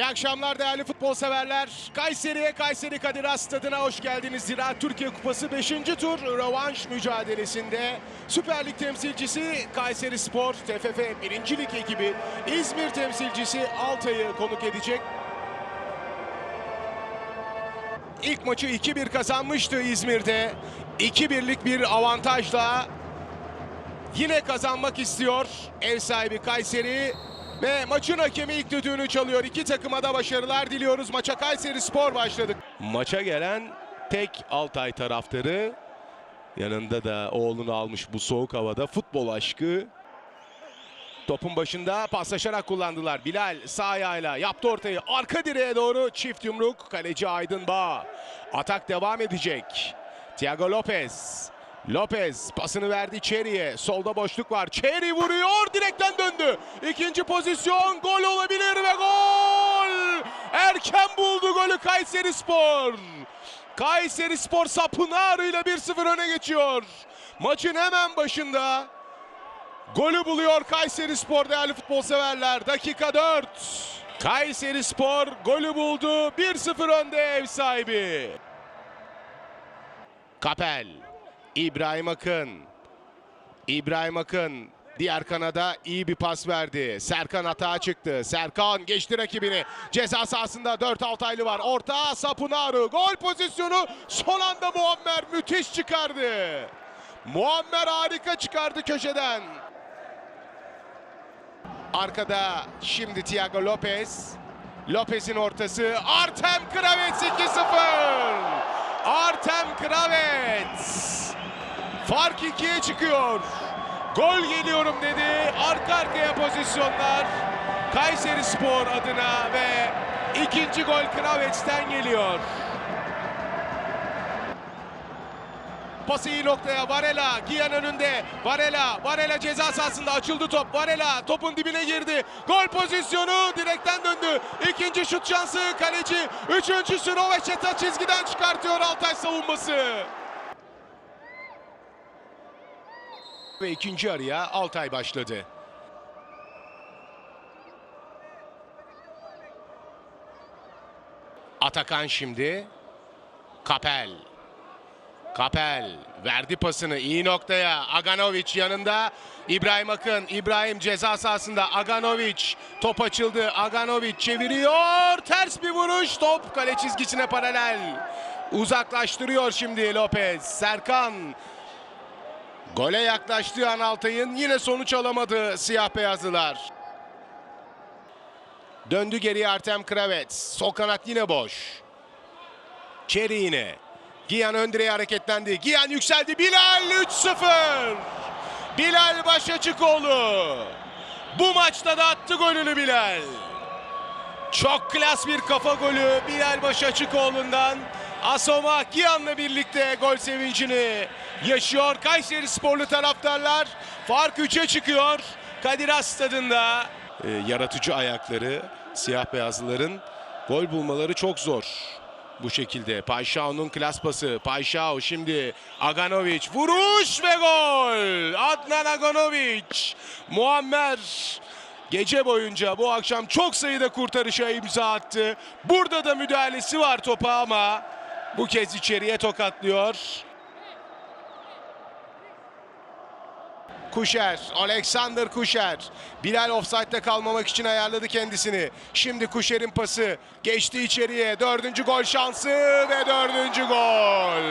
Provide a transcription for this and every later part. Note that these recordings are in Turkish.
İyi akşamlar değerli futbol severler. Kayseri'ye Kayseri Kadir Has Stadı'na hoş geldiniz. Zira Türkiye Kupası 5. tur rövanş mücadelesinde Süper Lig temsilcisi Kayseri Spor, TFF 1. Lig ekibi İzmir temsilcisi Altay'ı konuk edecek. İlk maçı 2-1 kazanmıştı İzmir'de. 2-1'lik bir avantajla yine kazanmak istiyor ev sahibi Kayseri. Ve maçın hakemi ilk düdüğünü çalıyor. İki takıma da başarılar diliyoruz. Maça Kayseri Spor başladık. Maça gelen tek Altay taraftarı. Yanında da oğlunu almış bu soğuk havada futbol aşkı. Topun başında paslaşarak kullandılar. Bilal sağ ayağıyla yaptı ortayı. Arka direğe doğru çift yumruk. Kaleci Aydın Bağ. Atak devam edecek. Thiago Lopez. Lopez pasını verdi içeriye. Solda boşluk var. Çeri vuruyor. Direkten döndü. İkinci pozisyon. Gol olabilir ve gol. Erken buldu golü Kayseri Spor. Kayseri Spor sapınarıyla 1-0 öne geçiyor. Maçın hemen başında Golü buluyor Kayseri Spor değerli futbol severler. Dakika 4. Kayseri Spor golü buldu. 1-0 önde ev sahibi. Kapel. İbrahim Akın. İbrahim Akın diğer kanada iyi bir pas verdi. Serkan hata çıktı. Serkan geçti rakibini. Ceza sahasında 4 Altaylı var. Orta Sapunaru. Gol pozisyonu son anda Muammer müthiş çıkardı. Muammer harika çıkardı köşeden. Arkada şimdi Thiago Lopez. Lopez'in ortası. Artem Kravets 2-0. Artem Kravets. Fark ikiye çıkıyor. Gol geliyorum dedi. Arka arkaya pozisyonlar. Kayseri Spor adına ve ikinci gol Kravets'ten geliyor. Pası iyi noktaya Varela Giyan önünde Varela Varela ceza sahasında açıldı top Varela topun dibine girdi gol pozisyonu direkten döndü İkinci şut şansı kaleci üçüncüsü Roveçeta çizgiden çıkartıyor Altay savunması ve ikinci araya Altay başladı Atakan şimdi Kapel Kapel verdi pasını iyi noktaya. Aganovic yanında. İbrahim Akın. İbrahim ceza sahasında. Aganovic. Top açıldı. Aganovic çeviriyor. Ters bir vuruş. Top kale çizgisine paralel. Uzaklaştırıyor şimdi Lopez. Serkan. Gole yaklaştığı an Altay'ın yine sonuç alamadı siyah beyazlılar. Döndü geriye Artem Kravets. Sol kanat yine boş. Çeri yine. Giyan ön hareketlendi. Giyan yükseldi. Bilal 3-0. Bilal Başaçıkoğlu. Bu maçta da attı golünü Bilal. Çok klas bir kafa golü Bilal Başaçıkoğlu'ndan. Asoma Giyan'la birlikte gol sevincini yaşıyor. Kayseri sporlu taraftarlar fark 3'e çıkıyor. Kadir Has stadında. Ee, yaratıcı ayakları siyah beyazlıların gol bulmaları çok zor bu şekilde. Payşao'nun klas pası. Payşao şimdi Aganovic vuruş ve gol. Adnan Aganovic. Muammer gece boyunca bu akşam çok sayıda kurtarışa imza attı. Burada da müdahalesi var topa ama bu kez içeriye tokatlıyor. Kuşer, Alexander Kuşer. Bilal offside'de kalmamak için ayarladı kendisini. Şimdi Kuşer'in pası geçti içeriye. Dördüncü gol şansı ve dördüncü gol.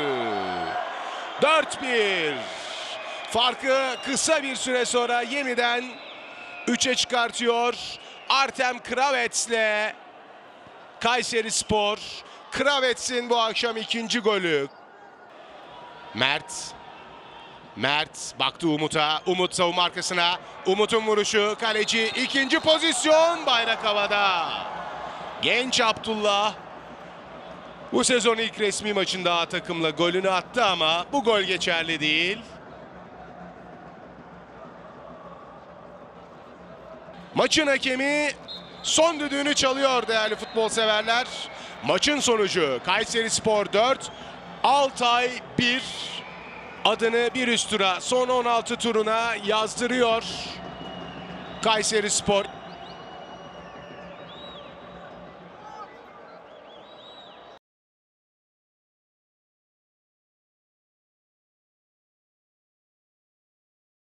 4-1. Farkı kısa bir süre sonra yeniden 3'e çıkartıyor. Artem Kravets'le Kayseri Spor. Kravets'in bu akşam ikinci golü. Mert Mert baktı Umut'a. Umut savunma arkasına. Umut'un vuruşu. Kaleci ikinci pozisyon. Bayrak havada. Genç Abdullah. Bu sezon ilk resmi maçında A takımla golünü attı ama bu gol geçerli değil. Maçın hakemi son düdüğünü çalıyor değerli futbol severler. Maçın sonucu Kayseri Spor 4, Altay 1 adını bir üst tura son 16 turuna yazdırıyor. Kayseri Spor